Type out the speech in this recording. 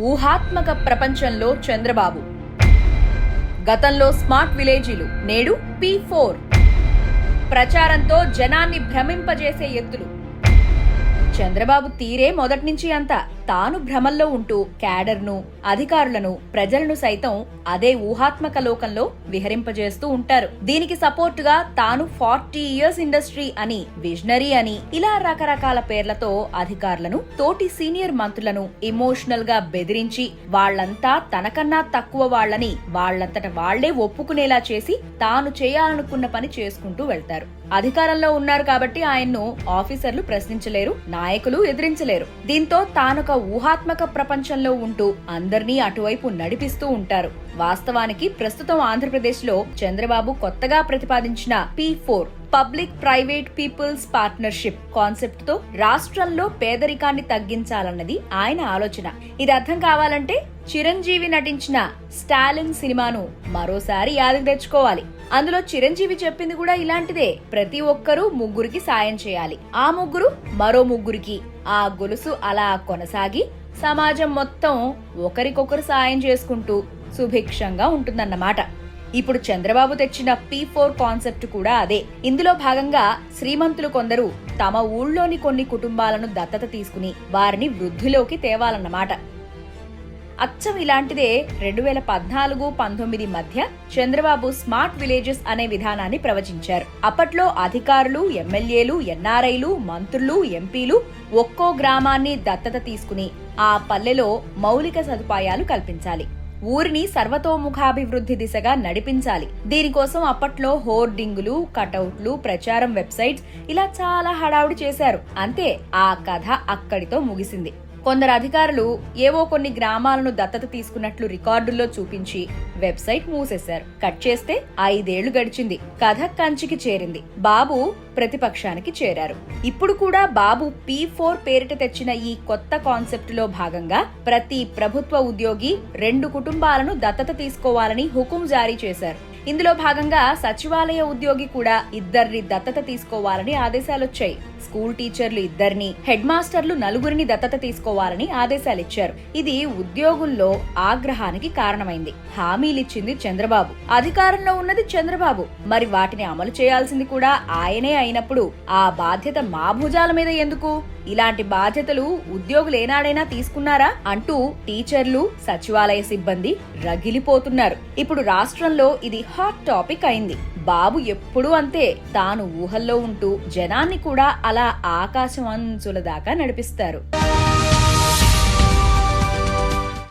ఊహాత్మక ప్రపంచంలో చంద్రబాబు. గతంలో స్మార్ట్ విలేజీలు నేడు పి ఫోర్. ప్రచారంతో జనాన్ని భ్రమింపజేసే ఎత్తులు. చంద్రబాబు తీరే మొదటి నుంచి అంతా తాను భ్రమల్లో ఉంటూ క్యాడర్ను అధికారులను ప్రజలను సైతం అదే ఊహాత్మక లోకంలో విహరింపజేస్తూ ఉంటారు. దీనికి సపోర్టుగా తాను ఫార్టీ ఇయర్స్ ఇండస్ట్రీ అని విజనరీ అని ఇలా రకరకాల పేర్లతో అధికారులను తోటి సీనియర్ మంత్రులను ఇమోషనల్గా బెదిరించి వాళ్ళంతా తనకన్నా తక్కువ వాళ్ళని వాళ్ళంతట వాళ్ళే ఒప్పుకునేలా చేసి తాను చేయాలనుకున్న పని చేసుకుంటూ వెళ్తారు. అధికారంలో ఉన్నారు కాబట్టి ఆయన్ను ఆఫీసర్లు ప్రశ్నించలేరు నాయకులు ఎదిరించలేరు. దీంతో తానొక ఊహాత్మక ప్రపంచంలో ఉంటూ అందర్నీ అటువైపు నడిపిస్తూ ఉంటారు. వాస్తవానికి ప్రస్తుతం ఆంధ్రప్రదేశ్లో చంద్రబాబు కొత్తగా ప్రతిపాదించిన P four public private people's partnership కాన్సెప్ట్తో రాష్ట్రంలో పేదరికాన్ని తగ్గించాలన్నది ఆయన ఆలోచన. ఇది అర్థం కావాలంటే చిరంజీవి నటించిన స్టాలిన్ సినిమాను మరోసారి యాదకి తెచ్చుకోవాలి. అందులో చిరంజీవి చెప్పింది కూడా ఇలాంటిదే. ప్రతి ఒక్కరూ ముగ్గురికి సాయం చేయాలి. ఆ ముగ్గురు మరో ముగ్గురికి. ఆ గొలుసు అలా కొనసాగి సమాజం మొత్తం ఒకరికొకరు సాయం చేసుకుంటూ సుభిక్షంగా ఉంటుందన్నమాట. ఇప్పుడు చంద్రబాబు తెచ్చిన పీ ఫోర్ కాన్సెప్ట్ కూడా అదే. ఇందులో భాగంగా శ్రీమంతులు కొందరు తమ ఊళ్ళోని కొన్ని కుటుంబాలను దత్తత తీసుకుని వారిని వృద్ధిలోకి తేవాలన్నమాట. అచ్చం ఇలాంటిదే రెండు వేల పద్నాలుగు పంతొమ్మిది మధ్య చంద్రబాబు స్మార్ట్ విలేజెస్ అనే విధానాన్ని ప్రవచించారు. అప్పట్లో అధికారులు ఎమ్మెల్యేలు ఎన్ఆర్ఐలు మంత్రులు ఎంపీలు ఒక్కో గ్రామాన్ని దత్తత తీసుకుని ఆ పల్లెలో మౌలిక సదుపాయాలు కల్పించాలి. ఊరిని సర్వతోముఖాభివృద్ధి దిశగా నడిపించాలి. దీనికోసం అప్పట్లో హోర్డింగులు కటౌట్లు ప్రచారం వెబ్సైట్స్ ఇలా చాలా హడావుడి చేశారు. అంతే ఆ కథ అక్కడితో ముగిసింది. కొందరు అధికారులు ఏవో కొన్ని గ్రామాలను దత్తత తీసుకున్నట్లు రికార్డుల్లో చూపించి వెబ్సైట్ మూసేశారు. కట్ చేస్తే ఐదేళ్ళు గడిచింది. కథ కంచికి చేరింది. బాబు ప్రతిపక్షానికి చేరారు. ఇప్పుడు కూడా బాబు పి ఫోర్ పేరిట తెచ్చిన ఈ కొత్త కాన్సెప్ట్లో భాగంగా ప్రతి ప్రభుత్వ ఉద్యోగి రెండు కుటుంబాలను దత్తత తీసుకోవాలని హుకుం జారీ చేశారు. ఇందులో భాగంగా సచివాలయ ఉద్యోగి కూడా ఇద్దరిని దత్తత తీసుకోవాలని ఆదేశాలొచ్చాయి. స్కూల్ టీచర్లు ఇద్దరిని హెడ్ మాస్టర్లు నలుగురిని దత్తత తీసుకోవాలని ఆదేశాలిచ్చారు. ఇది ఉద్యోగుల్లో ఆగ్రహానికి కారణమైంది. హామీలిచ్చింది చంద్రబాబు. అధికారంలో ఉన్నది చంద్రబాబు. మరి వాటిని అమలు చేయాల్సింది కూడా ఆయనే అయినప్పుడు ఆ బాధ్యత మా భుజాల మీద ఎందుకు? ఇలాంటి బాధ్యతలు ఉద్యోగులు ఏనాడైనా తీసుకున్నారా? అంటూ టీచర్లు సచివాలయ సిబ్బంది రగిలిపోతున్నారు. ఇప్పుడు రాష్ట్రంలో ఇది హాట్ టాపిక్ అయింది. బాబు ఎప్పుడూ అంతే. తాను ఊహల్లో ఉంటూ జనాన్ని కూడా అలా ఆకాశం అంచుల దాకా నడిపిస్తారు.